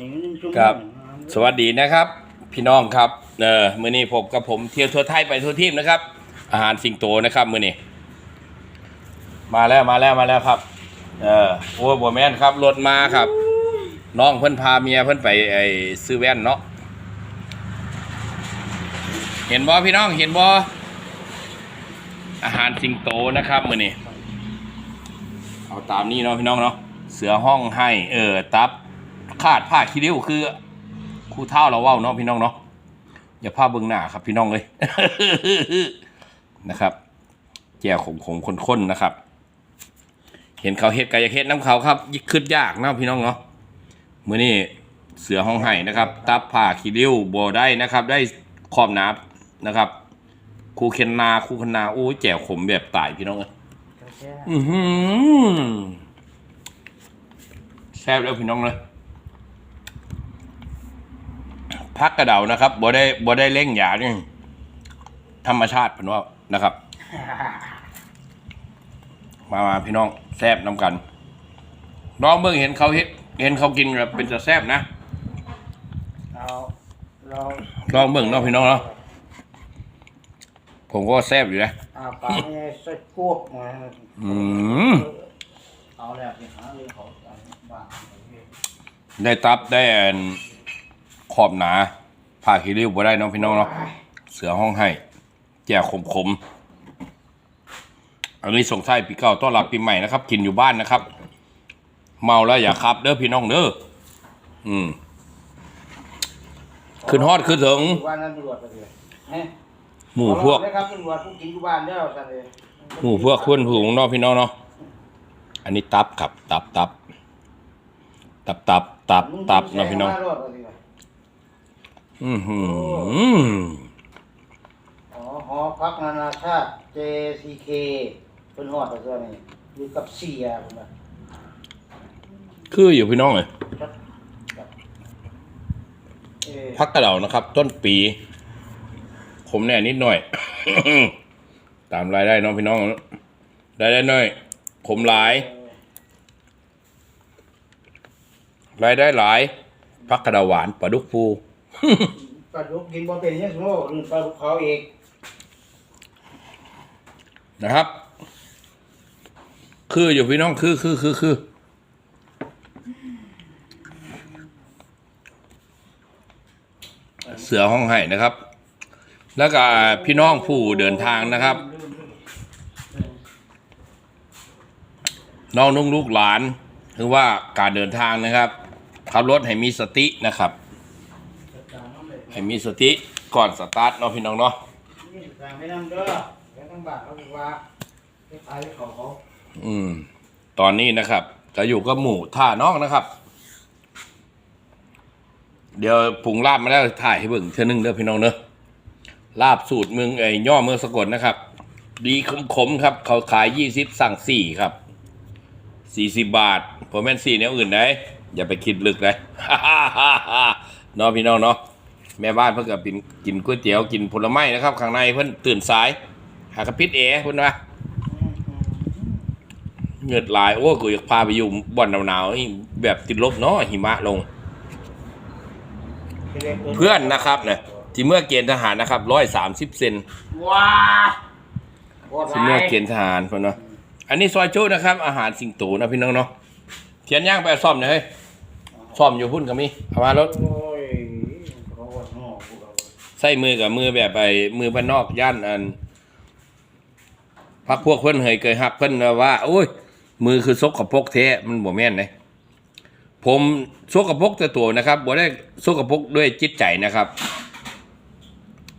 นี้มันยังจุ่มครับ สวัสดีนะครับ พี่น้องครับเออมื้อนี้ผมกับผมเที่ยวทั่วไทยไปทั่วทีมนะครับ อาหารสิงโตนะครับมื้อนี้มาแล้วมาแล้วมาแล้วครับ เออโอ้บัวแม่นครับรถมาครับ น้องเพิ่นพาเมียเพิ่นไปไอ้ซื้อแว่นเนาะเห็นบ่พี่น้องเห็นบ่อาหารสิงโตนะครับมื้อนี้เอาตามนี้เนาะพี่น้องเนาะเสือห้องให้ เออตับ ขาดผ้าคีริ้วคือครูเท่าเราเว้าเนาะพี่น้องเนาะอย่าพาเบิ่งหน้าครับพี่น้องเลยนะครับแจ่วขมขมๆข้นๆนะครับ เห็นเขาเฮ็ดกายเฮ็ดน้ำเขาครับยิ่งขึ้นยากเนาะพี่น้องเนาะมื้อนี้เสือห้องไห้นะครับ ตับผ้าขี้ริ้วบ่ได้นะครับ ได้ขอบหนานะครับคูเคนนาคูเคนนาโอ้ยแจ่วขมแบบตายพี่น้องเอ้ยอือหือแซ่บแล้วพี่น้องเลย พักกระเดานะครับบ่ได้บ่ได้เล่งยานี่ธรรมชาติเพิ่นว่านะครับ มามาพี่น้องแซบน้ำกันน้องเบิ่งเห็นเขาเห็นเห็นเขากินแบบเป็นจะแซบนะเราเราลองเบิ่งเนาะพี่น้องเนาะผมก็แซบอยู่นะอาปากไม่ใส่กวกมาอืมเอาแล้วสิหาเลยเขาบ้าได้ตับได้ อันขอบหนาผ่าขี้ริ้วบ่ได้เนาะพี่น้องเนาะเสือห้องให้ แจ่ขมขมๆอันนี้ส่งท้ายปีเก่าต้อนรับปีใหม่นะครับ กินอยู่บ้านนะครับ เมาแล้วอย่าขับ เด้อพี่น้องเด้ออืมขึ้นฮอดขึ้นถึงบ้านนั้นตำรวจไปเลยเฮ้หมู่พวกนะครับตำรวจผู้กินอยู่บ้านเด้อสั่นเลยหมู่พวกเพื่อนผูงเนาะพี่น้องเนาะอันนี้ตับครับ ตับตับตับตับตับตับเนาะพี่น้อง อือหืออ๋อหอพักนานาชาติ JCK เป็นฮอดไปตัวนี้อยู่กับเสียผมว่าคืออยู่พี่น้องเลยเอ่อพักกระเดานะครับ ต้นปี ผมแน่นิดหน่อย ตามรายได้เน้องพี่น้องรายได้น้อย ผมหลาย รายได้หลาย พักกระเดาหวานปลาดุกฟู ปลาดุกกินบ่เป็นยังโง่ลืมปลาดุกเขาเองนะครับ คืออยู่พี่น้องคือคือคือคือเสือห้องไห้นะครับ แล้วก็พี่น้องผู้เดินทางนะครับ น้องนุ่งลูกหลาน คือว่าการเดินทางนะครับขับรถให้มีสตินะครับ ให้มีสติก่อนสตาร์ทเนาะพี่น้องเนาะนี่สั่งไม่นำเด้อแล้วตั้งบาทเขาบอกว่าไปขายให้เขาเขาอืม ตอนนี้นะครับก็อยู่กับหมู่ท่าน้องนะครับ เดี๋ยวปรุงลาบมาแล้วถ่ายให้เบิ่งเท่านึงเด้อพี่น้องเนอะลาบสูตรเมืองไอ้ย่อเมืองสกลนะครับ ดีขมๆครับ เขาขายยี่สิบสั่งสี่ครับสี่สิบบาทผมแม่นสี่แนวอื่นได้อย่าไปคิดลึกเลยเนาะพี่น้องเนาะ แม่บ้านเพิ่งกับกินกินก๋วยเตี๋ยวกินผลไม้นะครับ ข้างในเพิ่นตื่นสาย หากระพิษเอ๋เพิ่นว่าเหงือดลาย โอ้กูอยากพาไปอยู่บ่อนหนาวๆนี่แบบติดลบเนาะหิมะลง เพื่อนนะครับเนี่ยที่เมื่อเกณฑ์ทหารนะครับร้อยสามสิบเซนว้าโคตรที่เมื่อเกณฑ์ทหารเพื่อนเนาะอันนี้ซอยจุนะครับ อาหารสิงโตนะพี่น้องเนาะเทียนย่างไปเอาซ่อมหน่อยเฮ้ยซ่อมอยู่พุ่นกับมีเอามารถโอ้ย เขาว่าโง่พวกเราใส่มือกับมือแบบไปมือพันนอกย่านอันพักพวกเพื่อนเฮยเคยหักเพื่อนว่าโอ้ย มือคือซกกับพกเทะมันบ่แม่นเลยผมซกกับพกแต่ตัวนะครับบ่ได้ซกกับพกด้วยจิตใจนะครับ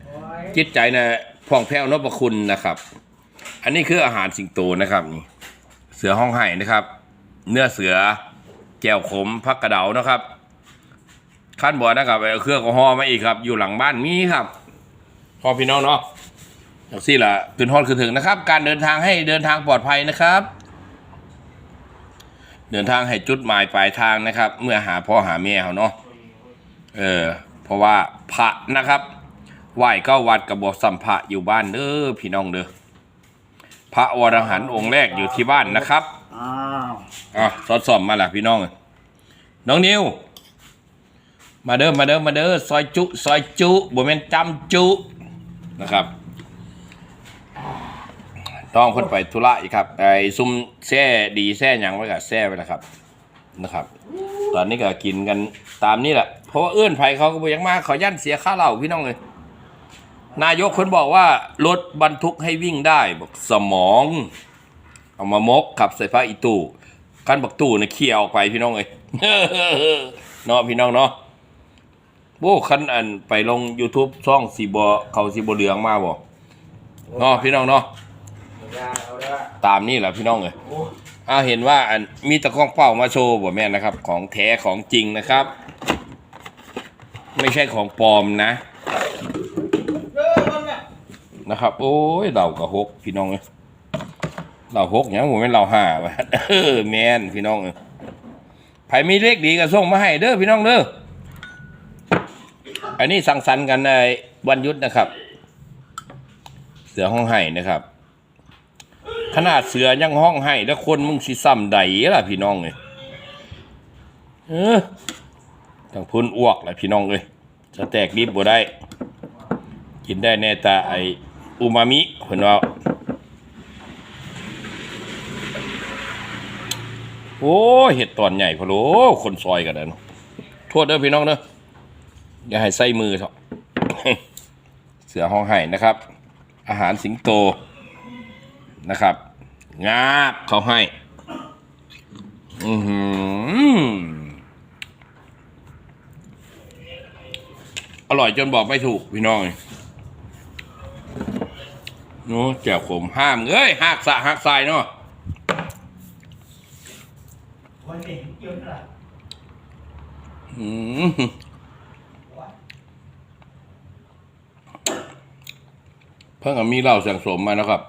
โอ้ยจิตใจนะพ่องแผ้วนพคุณนะครับ อันนี้คืออาหารสิงโตนะครับนี่เสือห้องไห้นะครับ เนื้อเสือแก้วขมพักกระเดานะครับ ขั้นบ่อนะครับเอาเครื่องแอลกอฮอล์มาอีกครับ อยู่หลังบ้านมีครับพอพี่น้องเนาะอย่างซี่ละขึ้นฮอดขึ้นถึงนะครับ การเดินทางให้เดินทางปลอดภัยนะครับ เดินทางให้จุดหมายปลายทางนะครับ เมื่อหาพ่อหาแม่เขาเนาะเออ เพราะว่าพระนะครับไหว้เก้าวัดกับบสัมภะอยู่บ้านเด้อพี่น้องเด้อพระวรหันต์องค์แรกอยู่ที่บ้านนะครับอ้าวอะสอดสอมมาละพี่น้อง น้องนิว มาเด้อมาเด้อมาเด้อซอยจุซอยจุบ่แม่นจำจุนะครับ ต้องเพิ่นไปธุระอีกครับไอ้ซุ่มแซ่ดีแซ่หยังไว้กับแซ่ไปแล้วครับนะครับ ตอนนี้ก็กินกันตามนี้แหละเพราะว่าเอื้อนไผเขาก็บ่อยังมาเขาย่านเสียค่าเหล้าพี่น้องเลยนายกเพิ่นบอกว่ารถบรรทุกให้วิ่งได้บอกสมอง เอามามกขับใส่ฟ้าอีตู้คันบักตู้เนี่ยเขี่ยออกไปพี่น้องเอ้ยเนาะพี่น้องเนาะ โอ้คันอันไปลง YouTube ช่องสีบอเขาสีบเหลืองมาบ่เนาะพี่น้องเนาะยาเอาละตามนี่แหละพี่น้องเอ้ยโอ้อ้าวเห็นว่าอันมีตะกร้องเป้ามาโชว์บ่แม่นนะครับ ของแท้ของจริงนะครับ ไม่ใช่ของปลอมนะเด้อมันน่ะนะครับ โอ้ยเรากระหกพี่น้องเอ้ยเราหกหยังผมเป็นเราห้าวะเออแมนพี่น้องเอ้ยไผมีเลขดีก็ส่งมาให้เด้อพี่น้องเด้อ อันนี้สังสรรค์กันในวันยุทธนะครับ เสือห้องไห้นะครับ ขนาดเสือยังห้องไห้แล้วคนมึงสิซ้ำใดล่ะพี่น้องเอ้ยเออต้งพุ่นอ้วกแหละพี่น้องเอ้ยจะแตกดิบบ่ได้ กินได้แน่ต่ไออูมามิเพิ่นว่าโอ้เห็ดตอนใหญ่พะโลคนซอยกันนะโทษเด้อพี่น้องเด้อ อย่าให้ใส่มือเถอะเสือห้องไห้นะครับ อาหารสิงโตนะครับ งาบเขาให้ อือหืออร่อยจนบอกไม่ถูกพี่น้องโน้แจ่วขมห้ามเอ้ยหักสะหักทรายเนาะวันนี้เยอะนะอืม เพิ่งมีเหล้าสังสมมานะครับ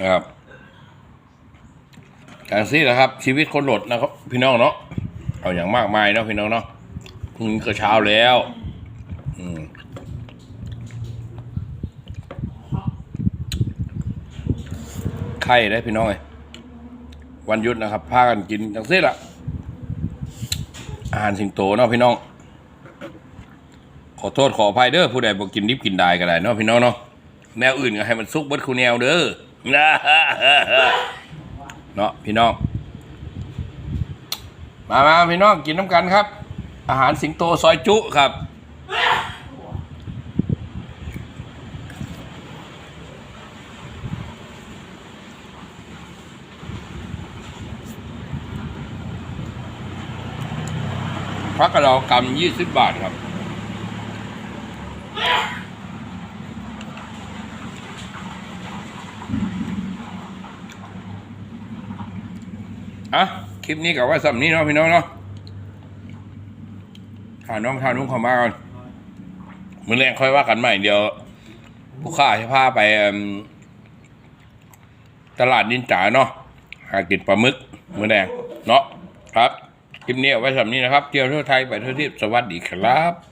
นะครับการซี่แหละครับ ชีวิตคนหลดนะครับ พี่น้องเนาะเอาอย่างมากมายเนาะพี่น้องเนาะพรุ่งนี้ก็เช้าแล้ว อืมไข่ได้พี่น้องเลยวันหยุดนะครับพากันกินจังซี่ละอาหารสิงโตเนาะพี่น้อง ขอโทษขออภัยเด้อผู้ใดบอกกินดิบกินได้ก็ได้เนาะพี่น้องเนาะแนวอื่นก็ให้มันซุกเบิดคูแนวเด้อเนาะพี่น้อง มามาพี่น้องกินน้ำกันครับ อาหารสิงโตซอยจุครับพักกระเรากำยี่สิบบาทครับ อะ ค ลิปนี้กับว่าสัมนี้เนาะพี่น้องเนาะถ่านน้องทานุ่งข้ามาก่อนมือแรงค่อยว่ากันใหม่เดี๋ยวผู้ข้าจะพาไปตลาดนินจาเนาะหากินปลาหมึกมือแรงเนาะครับคลิปนี้เอาไว้สำนี้นะครับเที่ยวทั่วไทยไปทั่วทิพสวัสดีครับ